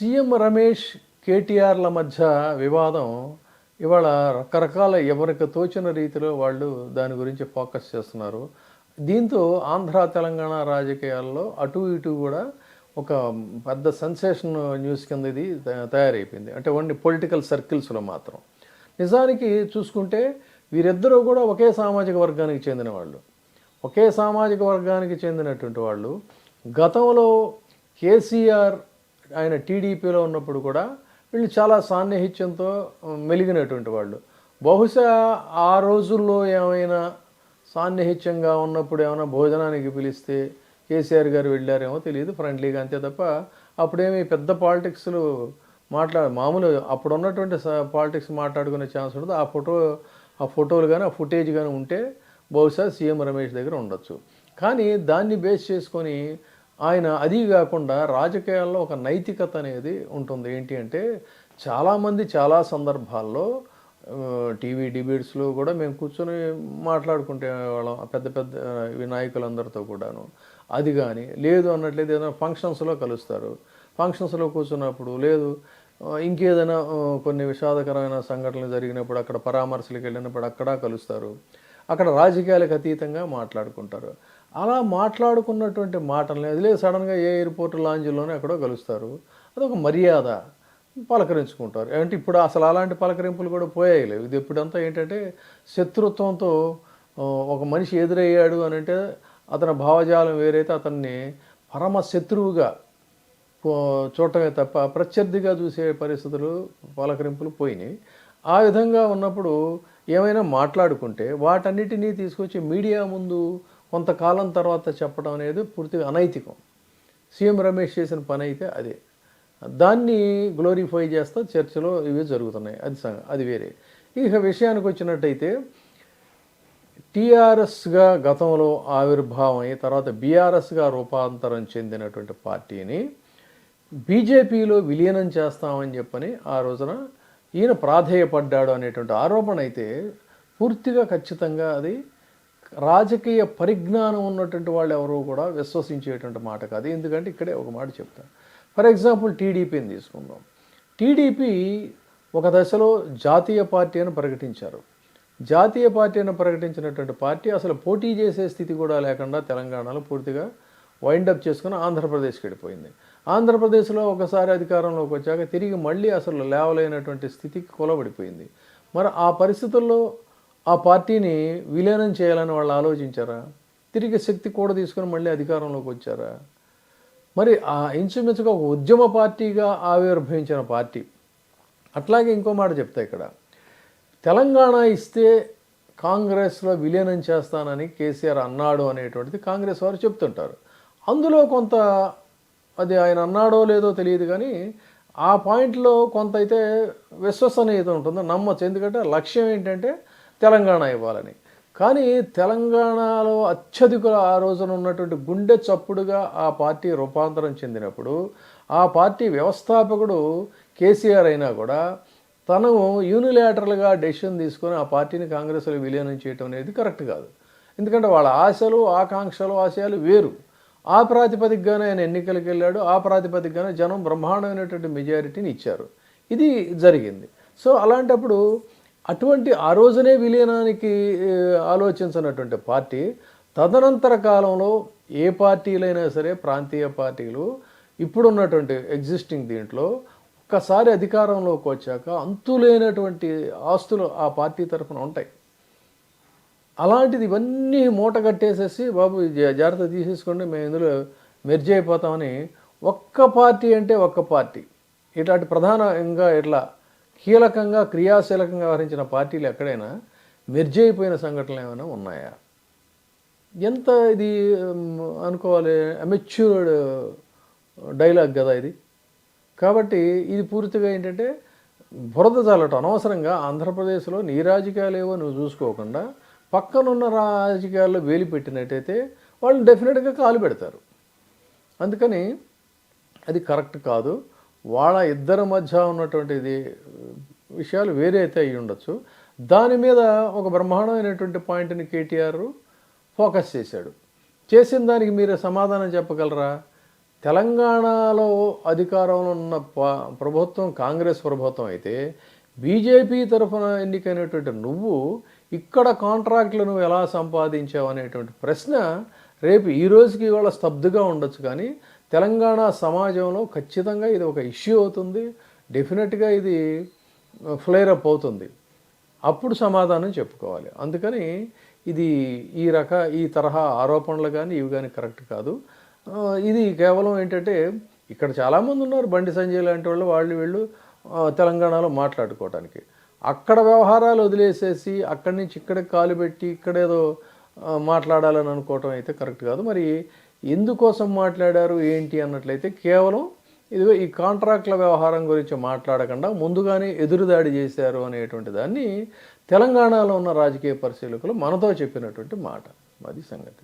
CM Ramesh కేటీఆర్ల మధ్య వివాదం ఇవాళ రకరకాల ఎవరికి తోచిన రీతిలో వాళ్ళు దాని గురించి ఫోకస్ చేస్తున్నారు. దీంతో ఆంధ్ర తెలంగాణ రాజకీయాల్లో అటు ఇటు కూడా ఒక పెద్ద సెన్సేషన్ న్యూస్ కింద ఇది తయారైపోయింది. అంటే ఓన్లీ పొలిటికల్ సర్కిల్స్లో మాత్రం. నిజానికి చూసుకుంటే వీరిద్దరూ కూడా ఒకే సామాజిక వర్గానికి చెందిన వాళ్ళు. ఒకే సామాజిక వర్గానికి చెందినటువంటి వాళ్ళు. గతంలో కేసీఆర్ ఆయన టీడీపీలో ఉన్నప్పుడు కూడా వీళ్ళు చాలా సాన్నిహిత్యంతో మెలిగినటువంటి వాళ్ళు. బహుశా ఆ రోజుల్లో ఏమైనా సాన్నిహిత్యంగా ఉన్నప్పుడు ఏమైనా భోజనానికి పిలిస్తే కేసీఆర్ గారు వెళ్ళారేమో తెలియదు ఫ్రెండ్లీగా అంతే తప్ప అప్పుడేమి పెద్ద పాలిటిక్స్లు మాట్లా మామూలు అప్పుడు ఉన్నటువంటి పాలిటిక్స్ మాట్లాడుకునే ఛాన్స్ ఉండదు. ఆ ఫోటో ఆ ఫోటోలు కానీ ఆ ఫుటేజ్ కానీ ఉంటే బహుశా సీఎం రమేష్ దగ్గర ఉండొచ్చు. కానీ దాన్ని బేస్ చేసుకొని ఆయన అది కాకుండా రాజకీయాల్లో ఒక నైతికత అనేది ఉంటుంది. ఏంటి అంటే చాలామంది చాలా సందర్భాల్లో టీవీ డిబేట్స్లో కూడా మేము కూర్చొని మాట్లాడుకుంటే వాళ్ళం పెద్ద పెద్ద వినాయకులందరితో కూడాను. అది కానీ లేదు అన్నట్లయితే ఏదైనా ఫంక్షన్స్లో కలుస్తారు. ఫంక్షన్స్లో కూర్చున్నప్పుడు లేదు ఇంకేదైనా కొన్ని విషాదకరమైన సంఘటనలు జరిగినప్పుడు అక్కడ పరామర్శలకు వెళ్ళినప్పుడు అక్కడ కలుస్తారు. అక్కడ రాజకీయాలకు అతీతంగా మాట్లాడుకుంటారు. అలా మాట్లాడుకున్నటువంటి మాటల్ని అదిలే సడన్గా ఏ ఎయిర్పోర్ట్ లాంజ్లోనే ఎక్కడో కలుస్తారు. అదొక మర్యాద. పలకరించుకుంటారు. అంటే ఇప్పుడు అసలు అలాంటి పలకరింపులు కూడా పోయాయి లేవు. ఇది ఇప్పుడంతా ఏంటంటే శత్రుత్వంతో ఒక మనిషి ఎదురయ్యాడు అని అంటే అతని భావజాలం వేరైతే అతన్ని పరమ శత్రువుగా పో- చూడటమే తప్ప ప్రత్యర్థిగా చూసే పరిస్థితులు పలకరింపులు పోయినాయి. ఆ విధంగా ఉన్నప్పుడు ఏమైనా మాట్లాడుకుంటే వాటన్నిటినీ తీసుకొచ్చి మీడియా ముందు కొంతకాలం తర్వాత చెప్పడం అనేది పూర్తిగా అనైతికం. సీఎం రమేష్ చేసిన పని అయితే అదే. దాన్ని గ్లోరిఫై చేస్తా చర్చలో ఇవి జరుగుతున్నాయి. అది సంగ- అది వేరే. ఇక విషయానికి వచ్చినట్టయితే టీఆర్ఎస్గా గతంలో ఆవిర్భావం అయ్యి తర్వాత బీఆర్ఎస్గా రూపాంతరం చెందినటువంటి పార్టీని బీజేపీలో విలీనం చేస్తామని చెప్పని ఆ రోజున ఈయన ప్రాధేయపడ్డాడు అనేటువంటి ఆరోపణ అయితే పూర్తిగా ఖచ్చితంగా అది రాజకీయ పరిజ్ఞానం ఉన్నటువంటి వాళ్ళు ఎవరూ కూడా విశ్వసించేటువంటి మాట కాదు. ఎందుకంటే ఇక్కడే ఒక మాట చెప్తాను. ఫర్ ఎగ్జాంపుల్ టీడీపీని తీసుకుందాం. టీడీపీ ఒక దశలో జాతీయ పార్టీ అని ప్రకటించారు. జాతీయ పార్టీ అని ప్రకటించినటువంటి పార్టీ అసలు పోటీ చేసే స్థితి కూడా లేకుండా తెలంగాణలో పూర్తిగా వైండప్ చేసుకుని ఆంధ్రప్రదేశ్కి వెళ్ళిపోయింది. ఆంధ్రప్రదేశ్లో ఒకసారి అధికారంలోకి వచ్చాక తిరిగి మళ్ళీ అసలు లేవలేనటువంటి స్థితికి కొలబడిపోయింది మరి ఆ పరిస్థితుల్లో ఆ పార్టీని విలీనం చేయాలని వాళ్ళు ఆలోచించారా? తిరిగి శక్తి కూడా తీసుకొని మళ్ళీ అధికారంలోకి వచ్చారా? మరి ఆ ఇంచుమించుగా ఒక ఉద్యమ పార్టీగా ఆవిర్భవించిన పార్టీ. అట్లాగే ఇంకో మాట చెప్తా ఇక్కడ. తెలంగాణ ఇస్తే కాంగ్రెస్లో విలీనం చేస్తానని కేసీఆర్ అన్నాడు అనేటువంటిది కాంగ్రెస్ వారు చెప్తుంటారు. అందులో కొంత అది ఆయన అన్నాడో లేదో తెలియదు కానీ ఆ పాయింట్లో కొంత అయితే విశ్వసనీయత ఉంటుంది నమ్మచ్చు. ఎందుకంటే లక్ష్యం ఏంటంటే తెలంగాణ ఇవ్వాలని. కానీ తెలంగాణలో అత్యధికుల ఆ రోజున ఉన్నటువంటి గుండె చప్పుడుగా ఆ పార్టీ రూపాంతరం చెందినప్పుడు ఆ పార్టీ వ్యవస్థాపకుడు కేసీఆర్ అయినా కూడా తను యూనిలేటరల్గా డెసిషన్ తీసుకొని ఆ పార్టీని కాంగ్రెస్లో విలీనం చేయటం అనేది కరెక్ట్ కాదు. ఎందుకంటే వాళ్ళ ఆశలు ఆకాంక్షలు ఆశయాలు వేరు. ఆ ప్రాతిపదికగానే ఆయన ఎన్నికలకు వెళ్ళాడు ఆ ప్రాతిపదికగానే జనం బ్రహ్మాండమైనటువంటి మెజారిటీని ఇచ్చారు. ఇది జరిగింది. సో అలాంటప్పుడు అటువంటి ఆ రోజునే విలీనానికి ఆలోచించినటువంటి పార్టీ తదనంతర కాలంలో ఏ పార్టీలైనా సరే ప్రాంతీయ పార్టీలు ఇప్పుడున్నటువంటి ఎగ్జిస్టింగ్ దీంట్లో ఒక్కసారి అధికారంలోకి వచ్చాక అంతులేనటువంటి ఆస్తులు ఆ పార్టీ తరఫున ఉంటాయి. అలాంటిది ఇవన్నీ మూట కట్టేసేసి బాబు జా- జాగ్రత్త తీసేసుకోండి మేము ఇందులో మెర్జ్ అయిపోతామని ఒక్క పార్టీ అంటే ఒక్క పార్టీ. ఇట్లాంటి ప్రధానంగా ఇట్లా కీలకంగా క్రియాశీలకంగా వ్యవహరించిన పార్టీలు ఎక్కడైనా మెర్జ్ అయిపోయిన సంఘటనలు ఏమైనా ఉన్నాయా? ఎంత ఇది అనుకోవాలి అమెచ్యూర్డ్ డైలాగ్ కదా ఇది. కాబట్టి ఇది పూర్తిగా ఏంటంటే బురద చల్లటం అనవసరంగా ఆంధ్రప్రదేశ్లో నీ రాజకీయాలేవో నువ్వు చూసుకోకుండా పక్కనున్న రాజకీయాల్లో వేలు పెట్టినట్టయితే వాళ్ళు డెఫినెట్గా కాలు పెడతారు. అందుకని అది కరెక్ట్ కాదు. వాళ్ళ ఇద్దరి మధ్య ఉన్నటువంటిది విషయాలు వేరే అయితే అయ్యి ఉండొచ్చు. దాని మీద ఒక బ్రహ్మాండమైనటువంటి పాయింట్ని కేటీఆర్ ఫోకస్ చేశాడు. చేసిన దానికి మీరు సమాధానం చెప్పగలరా? తెలంగాణలో అధికారంలో ఉన్న ప- ప్రభుత్వం కాంగ్రెస్ ప్రభుత్వం అయితే బీజేపీ తరఫున ఎన్నికైనటువంటి నువ్వు ఇక్కడ కాంట్రాక్ట్లు నువ్వు ఎలా సంపాదించావు అనేటువంటి ప్రశ్న రేపు ఈ రోజుకి ఇవాళ స్తబ్దుగా ఉండొచ్చు కానీ తెలంగాణ సమాజంలో ఖచ్చితంగా ఇది ఒక ఇష్యూ అవుతుంది. డెఫినెట్గా ఇది ఫ్లేర్ అప్ అవుతుంది. అప్పుడు సమాధానం చెప్పుకోవాలి. అందుకని ఇది ఈ రక ఈ తరహా ఆరోపణలు కానీ ఇవి కానీ కరెక్ట్ కాదు. ఇది కేవలం ఏంటంటే ఇక్కడ చాలామంది ఉన్నారు బండి సంజయ్ లాంటి వాళ్ళు వాళ్ళు వీళ్ళు తెలంగాణలో మాట్లాడుకోవడానికి అక్కడ వ్యవహారాలు వదిలేసేసి అక్కడి నుంచి ఇక్కడికి కాలు పెట్టి ఇక్కడేదో మాట్లాడాలని అనుకోవటం అయితే కరెక్ట్ కాదు. మరి ఎందుకోసం మాట్లాడారు ఏంటి అన్నట్లయితే కేవలం ఇదిగో ఈ కాంట్రాక్ట్ల వ్యవహారం గురించి మాట్లాడకుండా ముందుగానే ఎదురుదాడి చేశారు అనేటువంటి దాన్ని తెలంగాణలో ఉన్న రాజకీయ పరిశీలకులు మనతో చెప్పినటువంటి మాట. అది సంగతి.